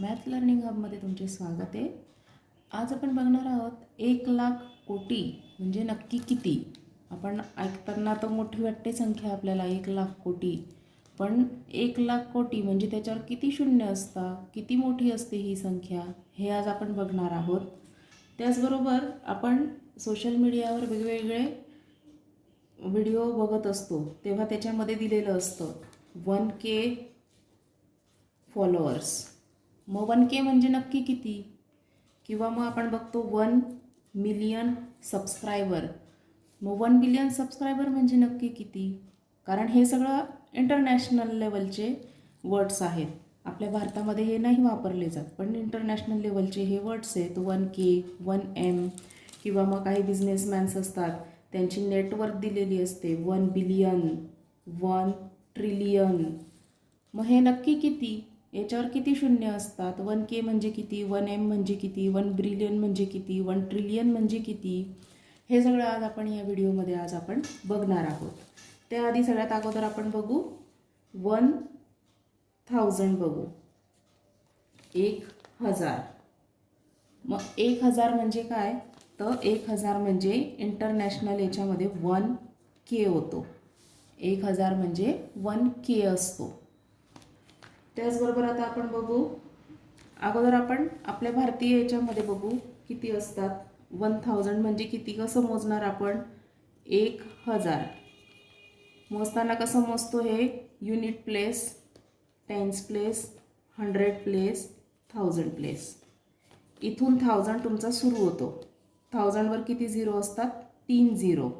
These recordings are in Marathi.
मॅथ लर्निंग हबमध्ये तुमचे स्वागत आहे. आज आपण बघणार आहोत एक लाख कोटी म्हणजे नक्की किती? आपण ऐकताना तर मोठी वाटते संख्या आपल्याला एक लाख कोटी. पण एक लाख कोटी म्हणजे त्याच्यावर किती शून्य असतात किती मोठी असते ही संख्या? हे आज आपण बघणार आहोत. त्याचबरोबर आपण सोशल मीडियावर वेगवेगळे व्हिडिओ बघत असतो तेव्हा त्याच्यामध्ये दिलेलं असतं वन के फॉलोअर्स. मग वन के म्हणजे नक्की किती? किंवा मग आपण बघतो वन मिलियन सबस्क्रायबर. मग वन बिलियन सबस्क्रायबर म्हणजे नक्की किती? कारण हे सगळं इंटरनॅशनल लेवलचे वर्ड्स आहेत. आपल्या भारतामध्ये हे नाही वापरले जात पण इंटरनॅशनल लेवलचे हे वर्ड्स आहेत. वन के वन एम किंवा मग काही बिझनेसमॅन्स असतात त्यांची नेटवर्क दिलेली असते. One billion one trillion. मग हे नक्की किती? याच्यावर किती शून्य असतात? वन के म्हणजे किती? वन एम म्हणजे किती? वन ब्रिलियन म्हणजे किती? वन ट्रिलियन म्हणजे किती? हे सगळं आज आपण या व्हिडिओमध्ये आज आपण बघणार आहोत. त्याआधी सगळ्यात अगोदर आपण बघू. वन थाउजंड बघू. एक हजार. मग एक हजार म्हणजे काय? तर एक हजार म्हणजे इंटरनॅशनल याच्यामध्ये वन के होतो. एक हजार म्हणजे वन के असतो. त्याचबरोबर आता आपण बघू अगोदर आपण आपल्या भारतीय याच्यामध्ये बघू किती असतात. वन थाउजंड म्हणजे किती कसं मोजणार आपण? एक हजार. मोजताना कसं मोजतो हे? Unit place tens place hundred place thousand place इथून थाउजंड तुमचा सुरू होतो. थाउजंडवर किती झिरो असतात? तीन झिरो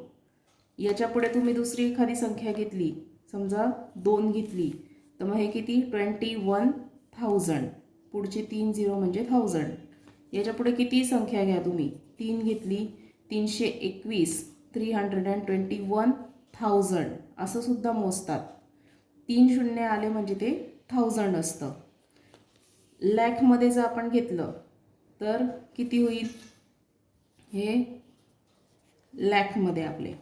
याच्यापुढे तुम्ही दुसरी एखादी संख्या घेतली. समजा दोन घेतली. तर मग हे किती? Twenty one thousand. पुढचे तीन झिरो म्हणजे थाउजंड. याच्यापुढे किती संख्या घ्या तुम्ही? तीन घेतली तीनशे एकवीस three hundred and twenty one thousand असं सुद्धा मोजतात. तीन शून्य आले म्हणजे ते थाउजंड असतं. लॅखमध्ये जर आपण घेतलं तर किती होईल? हे लॅखमध्ये आपले.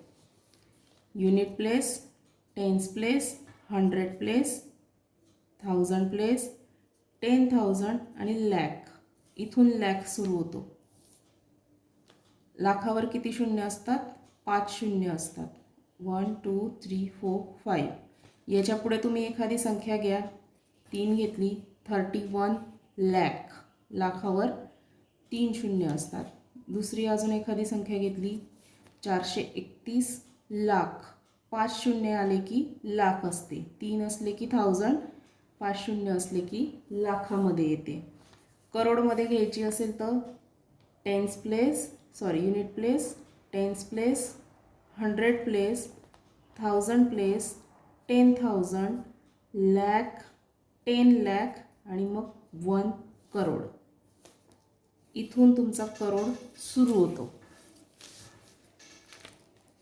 Unit place tens place hundred place thousand place ten thousand आणि लॅक. इथून लॅक सुरू होतो. लाखावर किती शून्य असतात? पाच शून्य असतात. One two three four five. याच्यापुढे तुम्ही एखादी संख्या घ्या. तीन घेतली थर्टी वन लॅक. लाखावर तीन शून्य असतात. दुसरी अजून एखादी संख्या घेतली चारशे एकतीस लाख. पाच शून्य आले की लाख असते. तीन असले की थाउजंड पाच शून्य असले की लाखामध्ये येते. करोडमध्ये घ्यायची असेल तर tens place sorry unit place tens place hundred place thousand place ten thousand lakh ten lakh आणि मग वन करोड इथून तुमचा करोड सुरू होतो.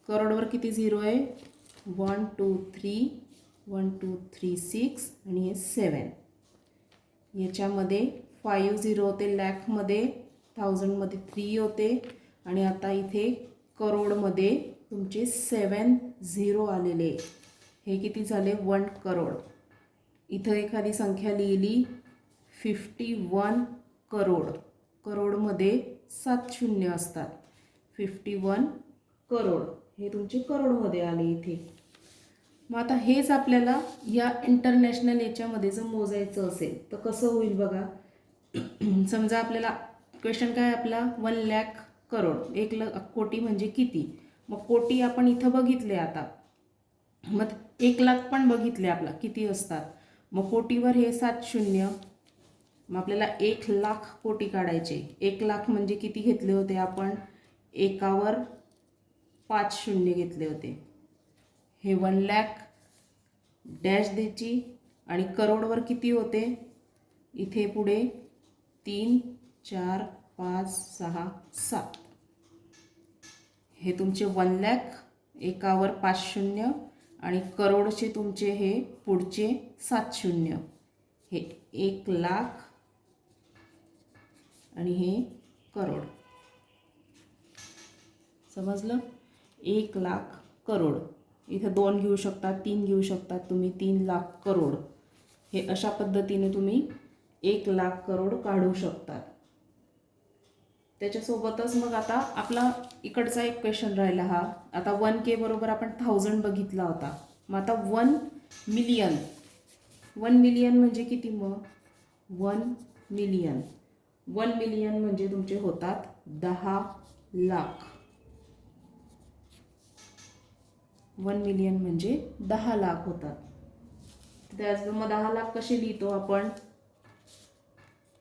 करोडवर किती झिरो आहे? One two three one two three six आणि हे सेवन. याच्यामध्ये फाईव्ह झिरो होते लॅकमध्ये थाउजंडमध्ये थ्री होते आणि आता इथे करोडमध्ये तुमचे सेवन झिरो आलेले. हे किती झाले? वन करोड. इथं एखादी संख्या लिहिली फिफ्टी वन करोड. करोडमध्ये सात शून्य असतात. Fifty one crore. हे तुमचे करोडमध्ये आले इथे. मग आता हेच आपल्याला या इंटरनॅशनल याच्यामध्ये जर मोजायचं असेल तर कसं होईल बघा? समजा आपल्याला क्वेश्चन काय आपला? वन लॅक करोड एक ल कोटी म्हणजे किती? मग कोटी आपण इथं बघितले आता. मग एक लाख पण बघितले आपला किती असतात? मग कोटीवर हे सात शून्य. मग आपल्याला एक लाख कोटी काढायचे. एक लाख म्हणजे किती घेतले होते आपण? एकावर पाच शून्य घेतले होते. हे वन लॅक डॅश द्यायची आणि करोडवर किती होते? इथे पुढे तीन चार पाच सहा सात. हे तुमचे वन लॅक एकावर पाच शून्य आणि करोडचे तुमचे हे पुढचे सात शून्य. हे एक लाख आणि हे करोड. समजलं? एक लाख करोड. इथं दोन घेऊ शकता तीन घेऊ शकता तुम्ही तीन लाख करोड. हे अशा पद्धतीने तुम्ही एक लाख करोड काढू शकतात त्याच्यासोबतच मग आता आपला इकडचा एक क्वेश्चन राहिला हा. आता वन के बरोबर आपण थाउजंड बघितला होता. मग आता वन मिलियन वन मिलियन म्हणजे किती मग? वन मिलियन वन मिलियन म्हणजे तुमचे होतात दहा लाख. वन मिलियन म्हणजे दहा लाख होतात. त्याचबरोबर मग दहा लाख कसे लिहितो आपण?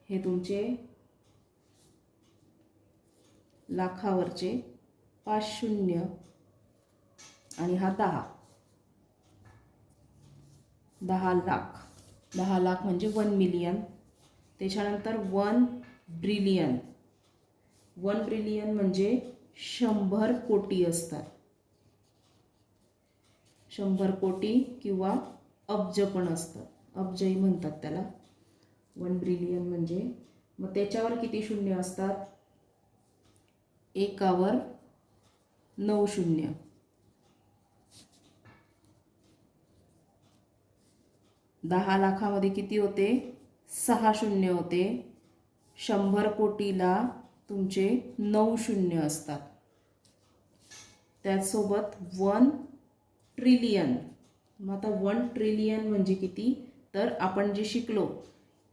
हे तुमचे लाखावरचे पाच शून्य आणि हा दहा. दहा लाख. दहा लाख म्हणजे वन मिलियन त्याच्यानंतर वन ब्रिलियन वन ब्रिलियन म्हणजे शंभर कोटी असतात. शंभर कोटी किंवा अब्ज पण असतात अब्जही म्हणतात त्याला. वन ब्रिलियन म्हणजे मग त्याच्यावर किती शून्य असतात? एकावर नऊ शून्य. दहा लाखामध्ये किती होते? सहा शून्य होते. शंभर कोटीला तुमचे नऊ शून्य असतात. त्याचसोबत वन ट्रिलियन. मग आता वन ट्रिलियन म्हणजे किती? तर आपण जे शिकलो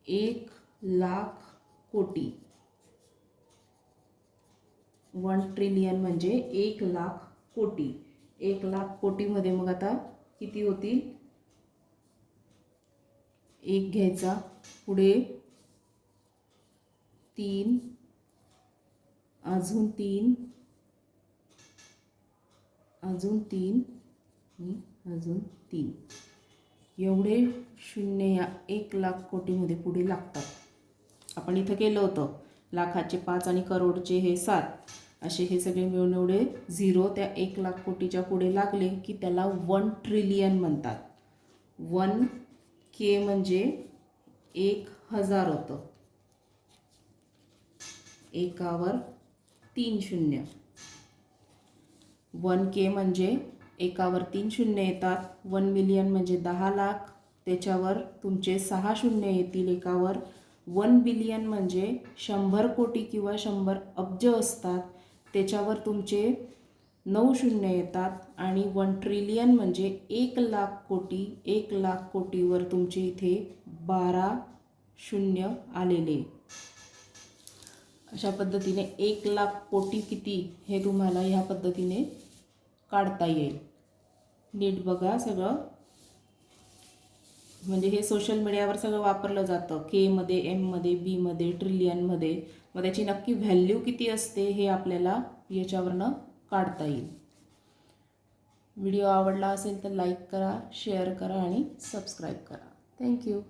एक लाख कोटी. वन ट्रिलियन म्हणजे एक लाख कोटी. एक लाख कोटीमध्ये मग आता किती होतील? एक घ्यायचा. पुढे तीन. अजून तीन. अजून तीन. आणि अजून तीन. एवढे शून्य या एक लाख कोटीमध्ये पुढे लागतात. आपण इथं केलं होतं. लाखाचे पाच आणि करोडचे हे सात. असे हे सगळे मिळून एवढे झिरो त्या एक लाख कोटीच्या पुढे लागले की त्याला वन ट्रिलियन म्हणतात. वन के म्हणजे एक हजार होतं. एकावर तीन शून्य. वन के म्हणजे एकावर तीन शून्य येतात. वन मिलियन म्हणजे दहा लाख. त्याच्यावर तुमचे सहा शून्य येतील एकावर. वन बिलियन म्हणजे शंभर कोटी किंवा शंभर अब्ज असतात. त्याच्यावर तुमचे नऊ शून्य येतात. आणि वन ट्रिलियन म्हणजे एक लाख कोटी. एक लाख कोटीवर तुमचे इथे बारा शून्य आलेले. अशा पद्धतीने एक लाख कोटी किती हे तुम्हाला ह्या पद्धतीने काढता येईल. नीट बघा सगळं. म्हणजे हे सोशल मीडियावर सगळं वापरलं जातं. केमध्ये एममध्ये बीमध्ये ट्रिलियनमध्ये मग त्याची नक्की व्हॅल्यू किती असते हे आपल्याला याच्यावरनं काढता येईल. व्हिडिओ आवडला असेल तर लाईक करा शेअर करा आणि सबस्क्राईब करा. थँक्यू